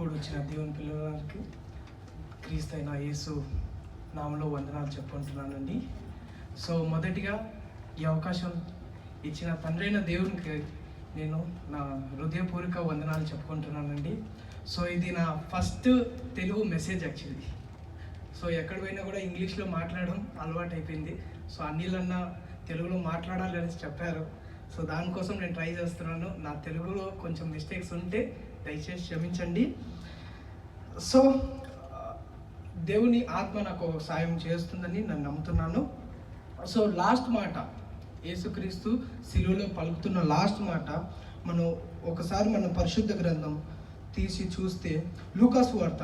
కూడి వచ్చిన దేవుని పిల్లలకి క్రీస్తైన యేసు నామలో వందనాలు చెప్పుకుంటున్నానండి. సో మొదటిగా ఈ అవకాశం ఇచ్చిన తండ్రైన దేవునికి నేను నా హృదయపూర్వక వందనాలు చెప్పుకుంటున్నానండి. సో ఇది నా first Telugu message actually. So ఎక్కడ పోయినా కూడా ఇంగ్లీష్లో మాట్లాడడం అలవాటు అయిపోయింది సో అన్నిలన్నా తెలుగులో మాట్లాడాలి అని చెప్పారు. సో దానికోసం నేను ట్రై చేస్తున్నాను. నా తెలుగులో కొంచెం మిస్టేక్స్ ఉంటే దయచేసి క్షమించండి. సో దేవుని ఆత్మ నాకు సాయం చేస్తుందని నేను నమ్ముతున్నాను. సో లాస్ట్ మాట యేసుక్రీస్తు శిలువలో పలుకుతున్న లాస్ట్ మాట మనం ఒకసారి మన పరిశుద్ధ గ్రంథం తీసి చూస్తే లూకాస్ వార్త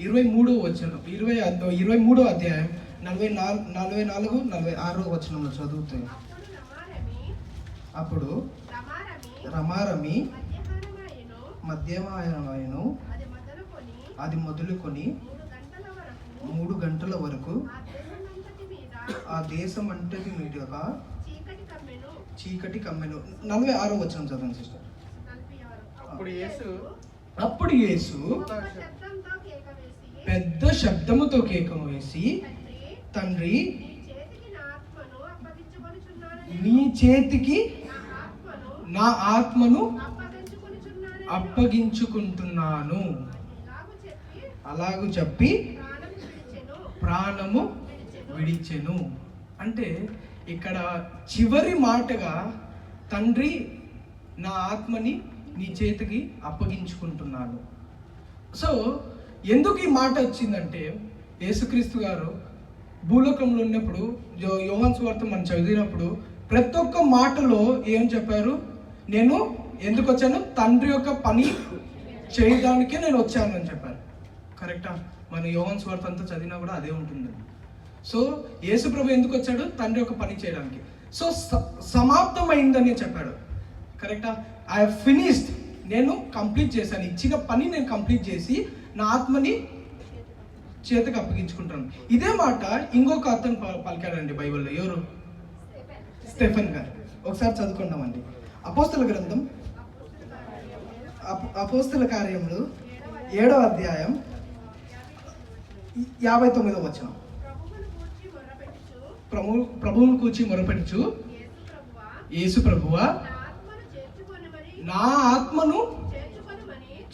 ఇరవై మూడో వచనం ఇరవై ఇరవై మూడో అధ్యాయం నలభై నాలుగు నలభై నాలుగు నలభై ఆరో వచనంలో చదువుతాయి. అప్పుడు రమారమి మధ్యమాయను అది మొదలుకొని మూడు గంటల వరకు ఆ దేశం అంటది మీదుగా చీకటి కమ్మెను. నలభై ఆరో వచనం చదవండి సిస్టర్. అప్పుడు యేసు అప్పుడు యేసు పెద్ద శబ్దముతో కేకం వేసి తండ్రి నీ చేతికి నా ఆత్మను అప్పగించుకొనుచున్నానని అలాగూ చెప్పి ప్రాణము విడిచెను. అంటే ఇక్కడ చివరి మాటగా తండ్రి నా ఆత్మని నీ చేతికి అప్పగించుకుంటున్నాను. సో ఎందుకు ఈ మాట వచ్చిందంటే యేసుక్రీస్తు గారు భూలోకంలో ఉన్నప్పుడు యో- యోహాన్ సువార్త మనం చదివినప్పుడు ప్రతి ఒక్క మాటలో ఏం చెప్పారు? నేను ఎందుకు వచ్చాను? తండ్రి యొక్క పని చేయడానికే నేను వచ్చాను అని చెప్పారు. కరెక్టా? మన యోగన్ స్వార్థ అంతా చదివినా కూడా అదే ఉంటుంది సో యేసుప్రభు ఎందుకు వచ్చాడు? తండ్రి ఒక పని చేయడానికి. సో స- సమాప్తమైందని చెప్పాడు. కరెక్టా? ఐ ఫినిష్డ్ నేను కంప్లీట్ చేశాను. ఇచ్చిన పని నేను కంప్లీట్ చేసి నా ఆత్మని చేతికి అప్పగించుకుంటాను. ఇదే మాట ఇంకొక అతను ప- పలికాడండి బైబిల్లో. ఎవరు? స్టెఫెన్ గారు. ఒకసారి చదువుకుందామండి. అపోస్తల గ్రంథం అపోస్తల కార్యములు ఏడవ అధ్యాయం యాభై తొమ్మిదవ వచ్చిన ప్రభువును కూర్చి ప్రభు ప్రభువును కూర్చి మొరపెడుచు యేసు ప్రభువా నా ఆత్మను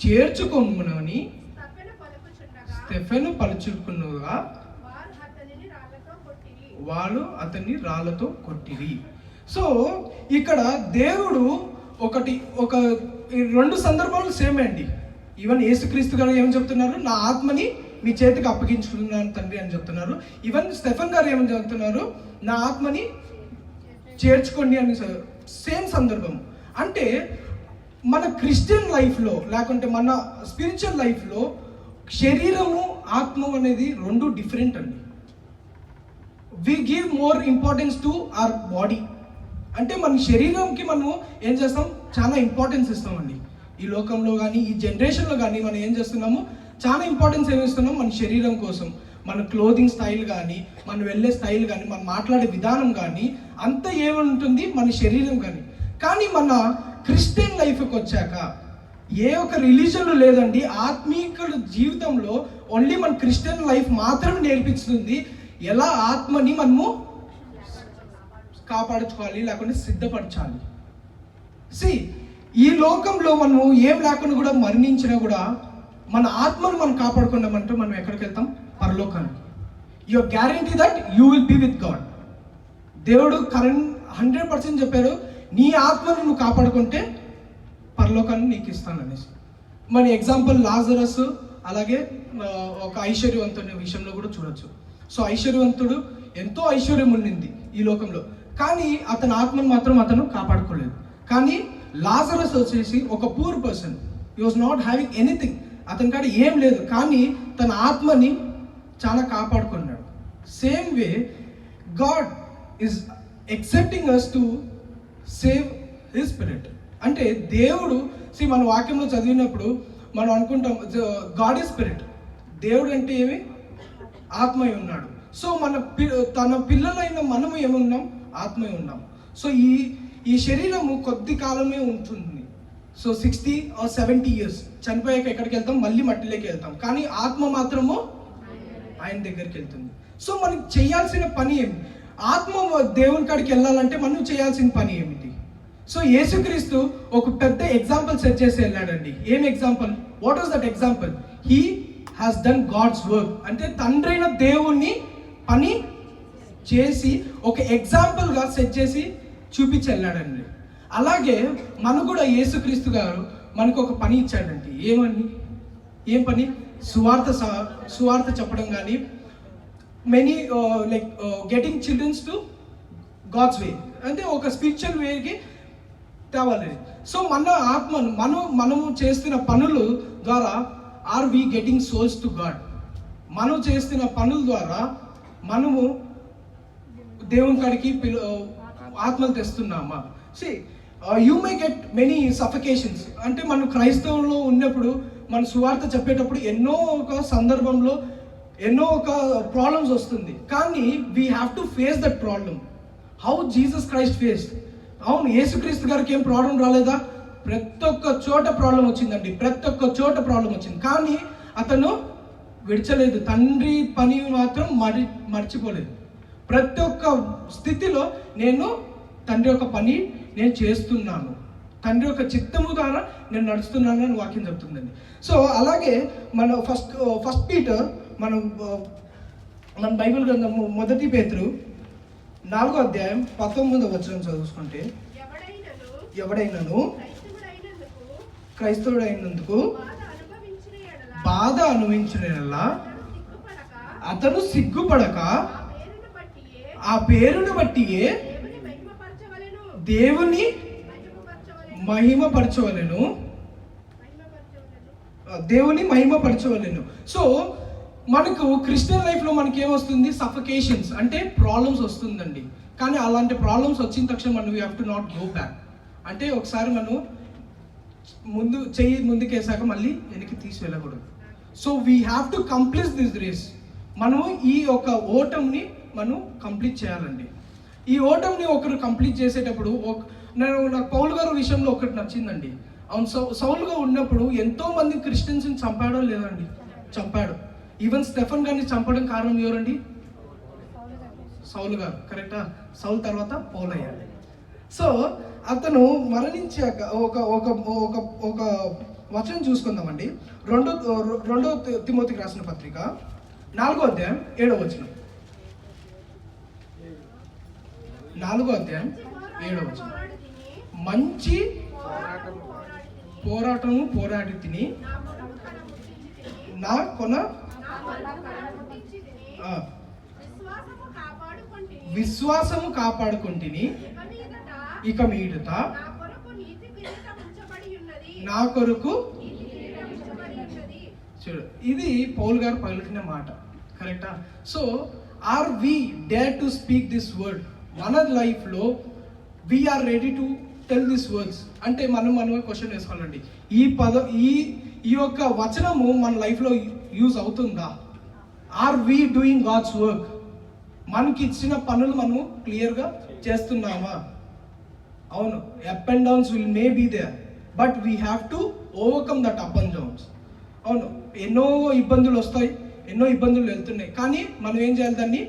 చేర్చుకొనమని స్టెఫెను పలుచుకున్నగా వాళ్ళు అతన్ని రాళ్ళతో కొట్టిరి. సో ఇక్కడ దేవుడు ఒకటి ఒక రెండు సందర్భాలు సేమ్ అండి. ఈవెన్ యేసుక్రీస్తు గారు ఏం చెప్తున్నారు? నా ఆత్మని మీ చేతికి అప్పగించుకున్నాను తండ్రి అని చెప్తున్నారు. ఈవెన్ స్టెఫన్ గారు ఏమని చెప్తున్నారు? నా ఆత్మని చేర్చుకోండి అని సేమ్ సందర్భం. అంటే మన క్రిస్టియన్ లైఫ్లో లేకుంటే మన స్పిరిచువల్ లైఫ్లో శరీరము ఆత్మ అనేది రెండు డిఫరెంట్ అండి. We give more importance to our body అంటే మన శరీరంకి మనము ఏం చేస్తాం? చాలా ఇంపార్టెన్స్ ఇస్తామండి. ఈ లోకంలో కానీ ఈ జనరేషన్లో కానీ మనం ఏం చేస్తున్నాము? చాలా ఇంపార్టెన్స్ ఏమి ఇస్తున్నాం మన శరీరం కోసం. మన క్లోదింగ్ స్టైల్ కానీ మనం వెళ్ళే స్టైల్ కానీ మనం మాట్లాడే విధానం కానీ అంత ఏముంటుంది? మన శరీరం కానీ కానీ మన క్రిస్టియన్ లైఫ్కి వచ్చాక ఏ ఒక్క రిలీజన్లు లేదండి ఆత్మీక జీవితంలో ఓన్లీ మన క్రిస్టియన్ లైఫ్ మాత్రమే నేర్పిస్తుంది. ఎలా ఆత్మని మనము కాపాడుకోవాలి లేకుంటే సిద్ధపరచాలి. సి ఈ లోకంలో మనము ఏం లేకుండా కూడా మరణించినా కూడా మన ఆత్మను మనం కాపాడుకున్నామంటే మనం ఎక్కడికి వెళ్తాం? పరలోకానికి. Your guarantee that you will be with God దేవుడు కరెంట్ హండ్రెడ్ పర్సెంట్ చెప్పారు నీ ఆత్మను నువ్వు కాపాడుకుంటే పరలోకాన్ని నీకు ఇస్తాను అనేసి మన ఎగ్జాంపుల్ లాజరస్ అలాగే ఒక ఐశ్వర్యవంతుని విషయంలో కూడా చూడొచ్చు. సో ఐశ్వర్యవంతుడు ఎంతో ఐశ్వర్యం ఉండింది ఈ లోకంలో. కానీ అతని ఆత్మను మాత్రం అతను కాపాడుకోలేదు. కానీ లాజరస్ వచ్చేసి ఒక poor person he was not having anything అతని కాడ ఏం లేదు కానీ తన ఆత్మని చాలా కాపాడుకున్నాడు. Same way God is accepting us to save his spirit అంటే దేవుడు సి మన వాక్యంలో చదివినప్పుడు మనం అనుకుంటాం గాడ్ ఈజ్ స్పిరిట్ దేవుడు అంటే ఏమి? ఆత్మయ ఉన్నాడు. సో మన పి- తన పిల్లలైన మనము ఏమున్నాం ఆత్మయ ఉన్నాం. సో ఈ ఈ శరీరము కొద్ది కాలమే ఉంటుంది so sixty or seventy years చనిపోయాక ఎక్కడికి వెళ్తాం? మళ్ళీ మట్టిలోకి వెళ్తాం. కానీ ఆత్మ మాత్రము ఆయన దగ్గరికి వెళ్తుంది. సో మనకి చేయాల్సిన పని ఏమి? ఆత్మ దేవుని కాడికి వెళ్ళాలంటే మనం చేయాల్సిన పని ఏమిటి? సో యేసుక్రీస్తు ఒక పెద్ద ఎగ్జాంపుల్ సెట్ చేసి వెళ్ళాడండి. ఏం example what was that example he has done God's work అంటే తండ్రైన దేవుణ్ణి పని చేసి ఒక ఎగ్జాంపుల్గా సెట్ చేసి చూపించి వెళ్ళాడండి. అలాగే మనకు కూడా యేసుక్రీస్తు గారు మనకు ఒక పని ఇచ్చాడండి. ఏమని ఏం పని? సువార్త స- సువార్త చెప్పడం కానీ many like getting childrens to God's way అంటే ఒక స్పిరిచువల్ వేకి తేవాలి సో మన ఆత్మను మనం మనము చేస్తున్న పనులు ద్వారా are we getting souls to God మనం చేస్తున్న పనుల ద్వారా మనము దేవుని కాడికి పిలు ఆత్మలు తెస్తున్నామా? See you may get many suffocations అంటే మనం క్రైస్తవంలో ఉన్నప్పుడు మన సువార్త చెప్పేటప్పుడు ఎన్నో ఒక సందర్భంలో ఎన్నో ఒక ప్రాబ్లమ్స్ వస్తుంది. కానీ we have to face that problem how Jesus Christ face అవును యేసుక్రీస్తు గారికి ఏం ప్రాబ్లం రాలేదా? ప్రతి ఒక్క చోట ప్రాబ్లం వచ్చిందండి. ప్రతి ఒక్క చోట ప్రాబ్లం వచ్చింది. కానీ అతను విడిచలేదు. తండ్రి పని మాత్రం మరి మర్చిపోలేదు. ప్రతి ఒక్క స్థితిలో నేను తండ్రి యొక్క పని నేను చేస్తున్నాను. తండ్రి యొక్క చిత్తము ద్వారా నేను నడుస్తున్నాను అని వాక్యం చెప్తుందండి. సో అలాగే మన ఫస్ట్ ఫస్ట్ పీటర్ మనం మన బైబిల్ గ్రంథము మొదటి పేతురు నాలుగో అధ్యాయం పంతొమ్మిదో వచనం చదువుకుంటే ఎవడైనను క్రైస్తవుడైనందుకు బాధ అనుభవించిన అతను సిగ్గుపడక ఆ పేరును బట్టియే ఆ పేరును బట్టియే దేవుని మహిమపరచవలెను. దేవుని మహిమపరచవలెను. సో మనకు క్రిస్టియన్ లైఫ్లో మనకి ఏమొస్తుంది సఫకేషన్స్ అంటే ప్రాబ్లమ్స్ వస్తుందండి. కానీ అలాంటి ప్రాబ్లమ్స్ వచ్చిన తక్షణ మనం you have to not go back అంటే ఒకసారి మనం ముందు చెయ్యి ముందుకేసాక మళ్ళీ వెనక్కి తీసి వెళ్ళకూడదు so we have to complete this race మనము ఈ యొక్క ఓటంని మనం కంప్లీట్ చేయాలండి. ఈ ఓటమిని ఒకరు కంప్లీట్ చేసేటప్పుడు ఒక నేను నాకు పౌల్ గారు విషయంలో ఒకటి నచ్చిందండి. అవును సౌ సౌలుగా ఉన్నప్పుడు ఎంతో మంది క్రిస్టియన్స్ని చంపాడో లేదండి. చంపాడు. ఈవెన్ స్టెఫన్ గారిని చంపడం కారణం ఎవరండి? సౌలు గారు. కరెక్టా? సౌల్ తర్వాత పౌల్ అయ్యాలి సో అతను మరణించాక ఒక ఒక ఒక ఒక వచనం చూసుకుందామండి. రెండో రెండో తిమోతికి రాసిన పత్రిక నాలుగో అధ్యాయం ఏడో వచనం. నాలుగో అధ్యాయం ఏడవ మంచి పోరాటము పోరాడి తిని నా కొన విశ్వాసము కాపాడుకుంటుని ఇక మీదట నా కొరకు చూడు ఇది పౌల్ గారు పలికిన మాట కరెక్టా? So are we dare to speak this word? మన లైఫ్లో we are ready to tell this words అంటే మనం మనమే క్వశ్చన్ వేసుకోవాలండి. ఈ పద ఈ ఈ యొక్క వచనము మన లైఫ్లో యూజ్ అవుతుందా? Are we doing God's work మనకి ఇచ్చిన పనులు మనము క్లియర్గా చేస్తున్నామా? అవును up and downs will may be they but we have to overcome that up and downs అవును ఎన్నో ఇబ్బందులు వస్తాయి ఎన్నో ఇబ్బందులు వెళ్తున్నాయి. కానీ మనం ఏం చేయాలి దాన్ని?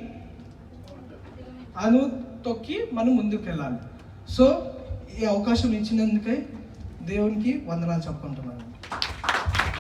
అను తొక్కి మనం ముందుకు వెళ్ళాలి సో ఈ అవకాశం ఇచ్చినందుకే దేవునికి వందనాలు చెప్పుకుంటున్నాను.